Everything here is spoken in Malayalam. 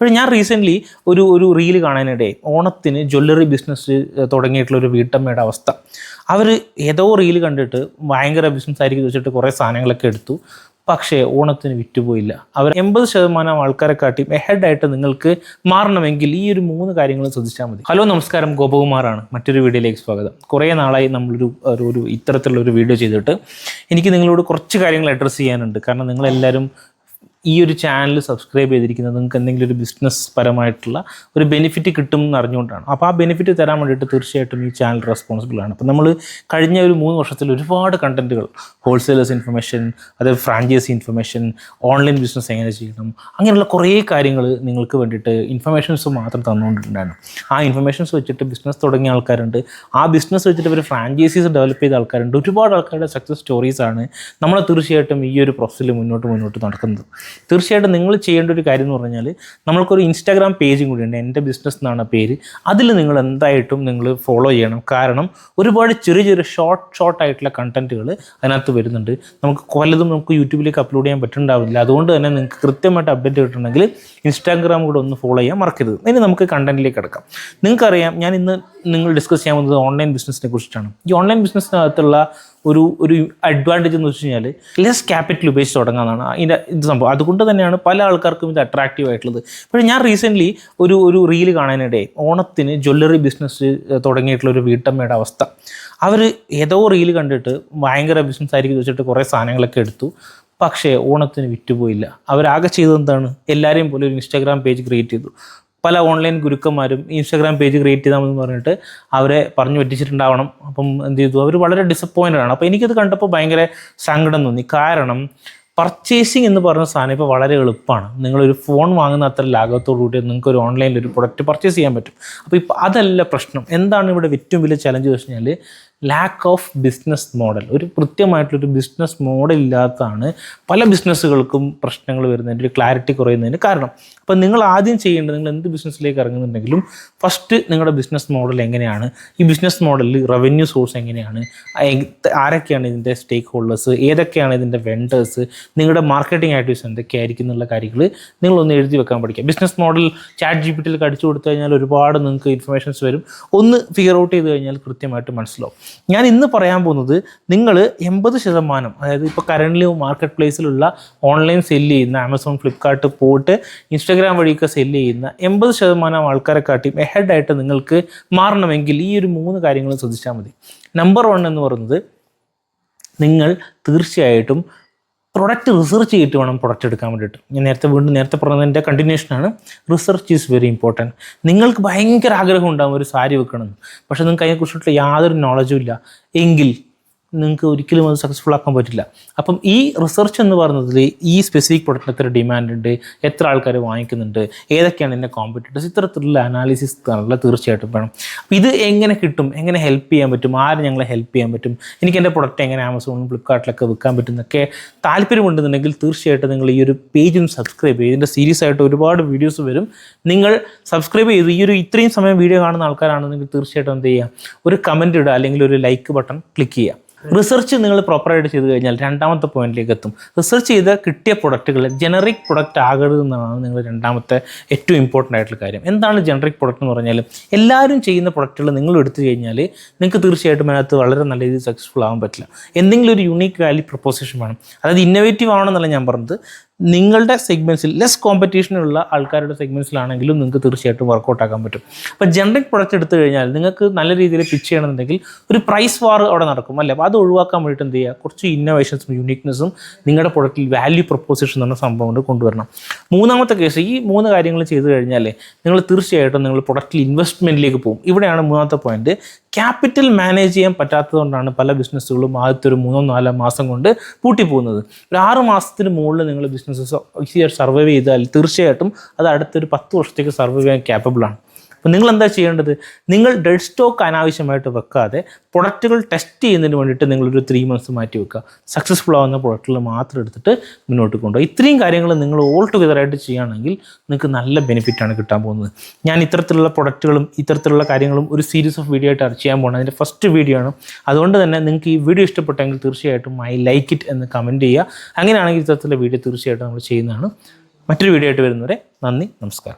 അപ്പോൾ ഞാൻ റീസെന്റ്ലി ഒരു ഒരു റീൽ കാണാനിടയായി ഓണത്തിന് ജ്വല്ലറി ബിസിനസ് തുടങ്ങിയിട്ടുള്ള ഒരു വീട്ടമ്മയുടെ അവസ്ഥ. അവർ ഏതോ റീൽ കണ്ടിട്ട് ഭയങ്കര ബിസിനസ് ആയിരിക്കും വെച്ചിട്ട് കുറേ സാധനങ്ങളൊക്കെ എടുത്തു. പക്ഷേ ഓണത്തിന് വിറ്റുപോയില്ല. അവർ എൺപത് ശതമാനം ആൾക്കാരെ കാട്ടി എഹെഡായിട്ട് നിങ്ങൾക്ക് മാറണമെങ്കിൽ ഈ ഒരു മൂന്ന് കാര്യങ്ങൾ ശ്രദ്ധിച്ചാൽ മതി. ഹലോ നമസ്കാരം. ഗോപകുമാറാണ്. മറ്റൊരു വീഡിയോയിലേക്ക് സ്വാഗതം. കുറേ നാളായി നമ്മളൊരു ഒരു ഇത്തരത്തിലുള്ള ഒരു വീഡിയോ ചെയ്തിട്ട് എനിക്ക് നിങ്ങളോട് കുറച്ച് കാര്യങ്ങൾ അഡ്രസ്സ് ചെയ്യാനുണ്ട്. കാരണം നിങ്ങളെല്ലാവരും ഈ ഒരു ചാനൽ സബ്സ്ക്രൈബ് ചെയ്തിരിക്കുന്നത് നിങ്ങൾക്ക് എന്തെങ്കിലും ഒരു ബിസിനസ് പരമായിട്ടുള്ള ഒരു ബെനിഫിറ്റ് കിട്ടും എന്ന് അറിഞ്ഞുകൊണ്ടാണ്. അപ്പോൾ ആ ബെനിഫിറ്റ് തരാൻ വേണ്ടിയിട്ട് തീർച്ചയായിട്ടും ഈ ചാനൽ റെസ്പോൺസിബിൾ ആണ്. അപ്പോൾ നമ്മൾ കഴിഞ്ഞ ഒരു മൂന്ന് വർഷത്തിൽ ഒരുപാട് കണ്ടന്റുകൾ ഹോൾസെയിലേഴ്സ് ഇൻഫർമേഷൻ അതായത് ഫ്രാഞ്ചൈസി ഇൻഫർമേഷൻ ഓൺലൈൻ ബിസിനസ് എങ്ങനെ ചെയ്യണം അങ്ങനെയുള്ള കുറേ കാര്യങ്ങൾ നിങ്ങൾക്ക് വേണ്ടിയിട്ട് ഇൻഫർമേഷൻസ് മാത്രം തന്നുകൊണ്ടിട്ടുണ്ടായിരുന്നു. ആ ഇൻഫർമേഷൻസ് വെച്ചിട്ട് ബിസിനസ് തുടങ്ങിയ ആൾക്കാരുണ്ട്. ആ ബിസിനസ് വെച്ചിട്ട് ഇവർ ഫ്രാഞ്ചൈസീസ് ഡെവലപ്പ് ചെയ്ത ആൾക്കാരുണ്ട്. ഒരുപാട് ആൾക്കാരുടെ സക്സസ് സ്റ്റോറീസാണ് നമ്മൾ തീർച്ചയായിട്ടും ഈ ഒരു പ്രോസസ്സിൽ മുന്നോട്ട് മുന്നോട്ട് നടക്കുന്നത്. തീർച്ചയായിട്ടും നിങ്ങൾ ചെയ്യേണ്ട ഒരു കാര്യം എന്ന് പറഞ്ഞാൽ നമ്മൾക്കൊരു ഇൻസ്റ്റാഗ്രാം പേജും കൂടിയുണ്ട് എന്റെ ബിസിനസ് എന്നാണ് പേര്. അതിൽ നിങ്ങൾ എന്തായിട്ടും നിങ്ങൾ ഫോളോ ചെയ്യണം. കാരണം ഒരുപാട് ചെറിയ ചെറിയ ഷോർട്ട് ഷോർട്ട് ആയിട്ടുള്ള കണ്ടന്റുകൾ അതിനകത്ത് വരുന്നുണ്ട്. നമുക്ക് പലതും നമുക്ക് യൂട്യൂബിലേക്ക് അപ്ലോഡ് ചെയ്യാൻ പറ്റുന്നുണ്ടാവില്ല. അതുകൊണ്ട് തന്നെ നിങ്ങൾക്ക് കൃത്യമായിട്ട് അപ്ഡേറ്റ് കിട്ടണമെങ്കിൽ ഇൻസ്റ്റാഗ്രാം കൂടെ ഒന്ന് ഫോളോ ചെയ്യാൻ മറക്കരുത്. ഇനി നമുക്ക് കണ്ടന്റിലേക്ക് കിടക്കാം. നിങ്ങൾക്കറിയാം ഞാൻ ഇന്ന് നിങ്ങൾ ഡിസ്കസ് ചെയ്യാൻ പോകുന്നത് ഓൺലൈൻ ബിസിനസ്സിനെ കുറിച്ചിട്ടാണ് ഈ ഓൺലൈൻ ബിസിനസ്സിനകത്തുള്ള ഒരു ഒരു അഡ്വാന്റേജ് എന്ന് വെച്ച് കഴിഞ്ഞാൽ ലെസ് ക്യാപിറ്റൽ ഉപയോഗിച്ച് തുടങ്ങാമെന്നാണ് അതിന്റെ ഇത് സംഭവം. അതുകൊണ്ട് തന്നെയാണ് പല ആൾക്കാർക്കും ഇത് അട്രാക്റ്റീവ് ആയിട്ടുള്ളത്. പക്ഷേ ഞാൻ റീസെന്റ്ലി ഒരു ഒരു റീൽ കാണാനിടെ ഓണത്തിന് ജ്വല്ലറി ബിസിനസ് തുടങ്ങിയിട്ടുള്ള ഒരു വീട്ടമ്മയുടെ അവസ്ഥ. അവർ ഏതോ റീൽ കണ്ടിട്ട് ഭയങ്കര ബിസിനസ് ആയിരിക്കും വെച്ചിട്ട് കുറേ സാധനങ്ങളൊക്കെ എടുത്തു. പക്ഷേ ഓണത്തിന് വിറ്റുപോയില്ല. അവരാകെ ചെയ്തത് എന്താണ്? എല്ലാവരെയും പോലെ ഒരു ഇൻസ്റ്റാഗ്രാം പേജ് ക്രിയേറ്റ് ചെയ്തു. പല ഓൺലൈൻ ഗുരുക്കന്മാരും ഇൻസ്റ്റാഗ്രാം പേജ് ക്രിയേറ്റ് ചെയ്താമെന്ന് പറഞ്ഞിട്ട് അവരെ പറഞ്ഞു പറ്റിച്ചിട്ടുണ്ടാവണം. അപ്പം എന്ത് ചെയ്തു? അവർ വളരെ ഡിസപ്പോയിന്റഡ് ആണ്. അപ്പോൾ എനിക്കത് കണ്ടപ്പോൾ ഭയങ്കര സങ്കടം തോന്നി. കാരണം പർച്ചേസിങ് എന്ന് പറഞ്ഞ സാധനം ഇപ്പോൾ വളരെ എളുപ്പമാണ്. നിങ്ങളൊരു ഫോൺ വാങ്ങുന്ന അത്ര ലാഘവത്തോടു കൂടി നിങ്ങൾക്ക് ഒരു ഓൺലൈനിൽ ഒരു പ്രൊഡക്റ്റ് പർച്ചേസ് ചെയ്യാൻ പറ്റും. അപ്പോൾ ഇപ്പോൾ അതല്ല പ്രശ്നം. എന്താണ് ഇവിടെ ഏറ്റവും വലിയ ചലഞ്ച് വെച്ച് കഴിഞ്ഞാൽ ലാക്ക് ഓഫ് ബിസിനസ് മോഡൽ ഒരു കൃത്യമായിട്ടുള്ളൊരു ബിസിനസ് മോഡൽ ഇല്ലാത്തതാണ് പല ബിസിനസ്സുകൾക്കും പ്രശ്നങ്ങൾ വരുന്നതിന്റെ ഒരു ക്ലാരിറ്റി കുറയുന്നതിന് കാരണം. അപ്പം നിങ്ങൾ ആദ്യം ചെയ്യേണ്ടത് നിങ്ങൾ എന്ത് ബിസിനസ്സിലേക്ക് ഇറങ്ങുന്നുണ്ടെങ്കിലും ഫസ്റ്റ് നിങ്ങളുടെ ബിസിനസ് മോഡൽ എങ്ങനെയാണ്? ഈ ബിസിനസ് മോഡലിൽ റവന്യൂ സോഴ്സ് എങ്ങനെയാണ്? ആരൊക്കെയാണ് ഇതിന്റെ സ്റ്റേക്ക് ഹോൾഡേഴ്സ് ഏതൊക്കെയാണ് ഇതിന്റെ വെൻഡേഴ്സ് നിങ്ങളുടെ മാർക്കറ്റിംഗ് ആക്ടിവിറ്റീസ് എന്തൊക്കെയായിരിക്കും എന്നുള്ള കാര്യങ്ങൾ നിങ്ങളൊന്ന് എഴുതി വെക്കാൻ പഠിക്കുക. Business model chat G P ടിയിൽ കടിച്ചു കൊടുത്തു കഴിഞ്ഞാൽ ഒരുപാട് നിങ്ങൾക്ക് ഇൻഫർമേഷൻസ് വരും. ഒന്ന് ഫിഗർ ഔട്ട് ചെയ്ത് കഴിഞ്ഞാൽ കൃത്യമായിട്ട് മനസ്സിലാവും. ഞാൻ ഇന്ന് പറയാൻ പോകുന്നത് നിങ്ങൾ എൺപത് ശതമാനം അതായത് ഇപ്പോൾ കറന്റ് മാർക്കറ്റ് പ്ലേസിലുള്ള ഓൺലൈൻ സെല്ല് ചെയ്യുന്ന ആമസോൺ ഫ്ലിപ്കാർട്ട് പോയിട്ട് ഇൻസ്റ്റാഗ്രാം വഴിയൊക്കെ സെല്ല് ചെയ്യുന്ന എൺപത് ശതമാനം ആൾക്കാരെ കാട്ടി ആയിട്ട് നിങ്ങൾക്ക് മാറണമെങ്കിൽ ഈ ഒരു മൂന്ന് കാര്യങ്ങൾ ശ്രദ്ധിച്ചാൽ മതി. നമ്പർ വൺ എന്ന് പറയുന്നത് നിങ്ങൾ തീർച്ചയായിട്ടും പ്രൊഡക്റ്റ് റിസർച്ച് ചെയ്തിട്ട് വേണം പ്രൊഡക്റ്റ് എടുക്കാൻ വേണ്ടിയിട്ട്. ഞാൻ നേരത്തെ വീണ്ടും നേരത്തെ പറഞ്ഞതിന്റെ കണ്ടിന്യൂഷനാണ് റിസർച്ച് ഈസ് വെരി ഇമ്പോർട്ടന്റ് നിങ്ങൾക്ക് ഭയങ്കര ആഗ്രഹം ഉണ്ടാകും ഒരു സാരി വെക്കണം പക്ഷേ നിങ്ങൾക്ക് അതിനെക്കുറിച്ചിട്ടുള്ള യാതൊരു നോളജും ഇല്ല. എങ്കിൽ നിങ്ങൾക്ക് ഒരിക്കലും അത് സക്സസ്ഫുൾ ആക്കാൻ പറ്റില്ല. അപ്പം ഈ റിസർച്ച് എന്ന് പറയുന്നതിൽ ഈ സ്പെസിഫിക് പ്രൊഡക്റ്റിന് എത്ര ഡിമാൻഡ് ഉണ്ട് എത്ര ആൾക്കാർ വാങ്ങിക്കുന്നുണ്ട് ഏതൊക്കെയാണ് എന്റെ കോമ്പറ്റീറ്റേഴ്സ് ഇത്തരത്തിലുള്ള അനാലിസിസ് നല്ല തീർച്ചയായിട്ടും വേണം. അപ്പം ഇത് എങ്ങനെ കിട്ടും എങ്ങനെ ഹെൽപ്പ് ചെയ്യാൻ പറ്റും ആര് ഞങ്ങളെ ഹെൽപ്പ് ചെയ്യാൻ പറ്റും എനിക്ക് എന്റെ പ്രൊഡക്റ്റ് എങ്ങനെ ആമസോണിലും ഫ്ലിപ്കാർട്ടിലൊക്കെ വിൽക്കാൻ പറ്റും എന്നൊക്കെ താല്പര്യമുണ്ടെന്നുണ്ടെങ്കിൽ തീർച്ചയായിട്ടും നിങ്ങൾ ഈ ഒരു പേജും സബ്സ്ക്രൈബ് ചെയ്യും ഇതിന്റെ സീരീസ് ആയിട്ട് ഒരുപാട് വീഡിയോസ് വരും. നിങ്ങൾ സബ്സ്ക്രൈബ് ചെയ്ത് ഈ ഒരു ഇത്രയും സമയം വീഡിയോ കാണുന്ന ആൾക്കാരാണെന്നെങ്കിൽ തീർച്ചയായിട്ടും എന്ത് ചെയ്യുക? ഒരു കമന്റ് ഇടുക അല്ലെങ്കിൽ ഒരു ലൈക്ക് ബട്ടൺ ക്ലിക്ക് ചെയ്യുക. റിസർച്ച് നിങ്ങൾ പ്രോപ്പറായിട്ട് ചെയ്ത് കഴിഞ്ഞാൽ രണ്ടാമത്തെ പോയിന്റിലേക്ക് എത്തും. റിസർച്ച് ചെയ്ത കിട്ടിയ പ്രൊഡക്റ്റുകൾ ജനറിക് പ്രൊഡക്റ്റ് ആകരുത് എന്നാണ് നിങ്ങൾ രണ്ടാമത്തെ ഏറ്റവും ഇമ്പോർട്ടന്റ് ആയിട്ടുള്ള കാര്യം. എന്താണ് ജനറിക് പ്രൊഡക്റ്റ് എന്ന് പറഞ്ഞാൽ എല്ലാവരും ചെയ്യുന്ന പ്രൊഡക്റ്റുകൾ നിങ്ങൾ എടുത്തു കഴിഞ്ഞാൽ നിങ്ങൾക്ക് തീർച്ചയായിട്ടും അതിനകത്ത് വളരെ നല്ല രീതിയിൽ സക്സസ്ഫുൾ ആവാൻ പറ്റില്ല. എന്തെങ്കിലും ഒരു യുണീക്ക് വാല്യൂ പ്രൊപ്പോസിഷൻ വേണം. അതായത് ഇന്നോവേറ്റീവ് ആണെന്നല്ല ഞാൻ പറഞ്ഞത്. നിങ്ങളുടെ സെഗ്മെന്റ്സിൽ ലെസ് കോമ്പറ്റീഷനുള്ള ആൾക്കാരുടെ സെഗ്മെന്റ്സിലാണെങ്കിലും നിങ്ങൾക്ക് തീർച്ചയായിട്ടും വർക്കൗട്ട് ആക്കാൻ പറ്റും. അപ്പോൾ ജനറിക് പ്രൊഡക്റ്റ് എടുത്തു കഴിഞ്ഞാൽ നിങ്ങൾക്ക് നല്ല രീതിയിൽ പിച്ച് ചെയ്യണമെന്നുണ്ടെങ്കിൽ ഒരു പ്രൈസ് വാർ അവിടെ നടക്കും അല്ലേ? അപ്പോൾ അത് ഒഴിവാക്കാൻ വേണ്ടിയിട്ട് എന്ത് ചെയ്യുക? കുറച്ച് ഇന്നോവേഷൻസും യൂണിക്നെസ്സും നിങ്ങളുടെ പ്രൊഡക്റ്റിൽ വാല്യൂ പ്രൊപ്പോസിഷൻ എന്ന സംഭവം കൊണ്ട് കൊണ്ടുവരണം. മൂന്നാമത്തെ കേസ് ഈ മൂന്ന് കാര്യങ്ങൾ ചെയ്തു കഴിഞ്ഞാൽ നിങ്ങൾ തീർച്ചയായിട്ടും നിങ്ങൾ പ്രൊഡക്റ്റിൽ ഇൻവെസ്റ്റ്മെന്റിലേക്ക് പോകും. ഇവിടെയാണ് മൂന്നാമത്തെ പോയിന്റ് ക്യാപിറ്റൽ മാനേജ് ചെയ്യാൻ പറ്റാത്തതുകൊണ്ടാണ് പല ബിസിനസ്സുകളും ആദ്യത്തെ ഒരു മൂന്നോ നാലോ മാസം കൊണ്ട് പൂട്ടിപ്പോകുന്നത്. ഒരു ആറ് മാസത്തിന് മുകളിൽ നിങ്ങൾ ബിസിനസ് ഈസിയായിട്ട് സർവൈവ് ചെയ്താൽ തീർച്ചയായിട്ടും അത് അടുത്തൊരു പത്ത് വർഷത്തേക്ക് സർവൈവ് ചെയ്യാൻ ക്യാപ്പബിളാണ് അപ്പോൾ നിങ്ങൾ എന്താ ചെയ്യേണ്ടത്? നിങ്ങൾ ഡെഡ് സ്റ്റോക്ക് അനാവശ്യമായിട്ട് വെക്കാതെ പ്രൊഡക്റ്റുകൾ ടെസ്റ്റ് ചെയ്യുന്നതിന് വേണ്ടിയിട്ട് നിങ്ങളൊരു ത്രീ മന്ത്സ് മാറ്റി വെക്കുക. സക്സസ്ഫുൾ ആവുന്ന പ്രൊഡക്റ്റുകൾ മാത്രം എടുത്തിട്ട് മുന്നോട്ട് കൊണ്ടുപോകും ഇത്രയും കാര്യങ്ങൾ നിങ്ങൾ ഓൾ ടുഗതറായിട്ട് ചെയ്യുകയാണെങ്കിൽ നിങ്ങൾക്ക് നല്ല ബെനിഫിറ്റാണ് കിട്ടാൻ പോകുന്നത്. ഞാൻ ഇത്തരത്തിലുള്ള പ്രൊഡക്റ്റുകളും ഇത്തരത്തിലുള്ള കാര്യങ്ങളും ഒരു സീരീസ് ഓഫ് വീഡിയോ ആയിട്ട് ചെയ്യാൻ പോകുന്നത്. അതിന്റെ ഫസ്റ്റ് വീഡിയോ ആണ്. അതുകൊണ്ട് തന്നെ നിങ്ങൾക്ക് ഈ വീഡിയോ ഇഷ്ടപ്പെട്ടെങ്കിൽ തീർച്ചയായിട്ടും ഐ ലൈക്ക് ഇറ്റ് എന്ന് കമന്റ് ചെയ്യുക. അങ്ങനെയാണെങ്കിൽ ഇത്തരത്തിലുള്ള വീഡിയോ തീർച്ചയായിട്ടും നമ്മൾ ചെയ്യുന്നതാണ്. മറ്റൊരു വീഡിയോ ആയിട്ട് വരുന്നവരെ നന്ദി നമസ്കാരം.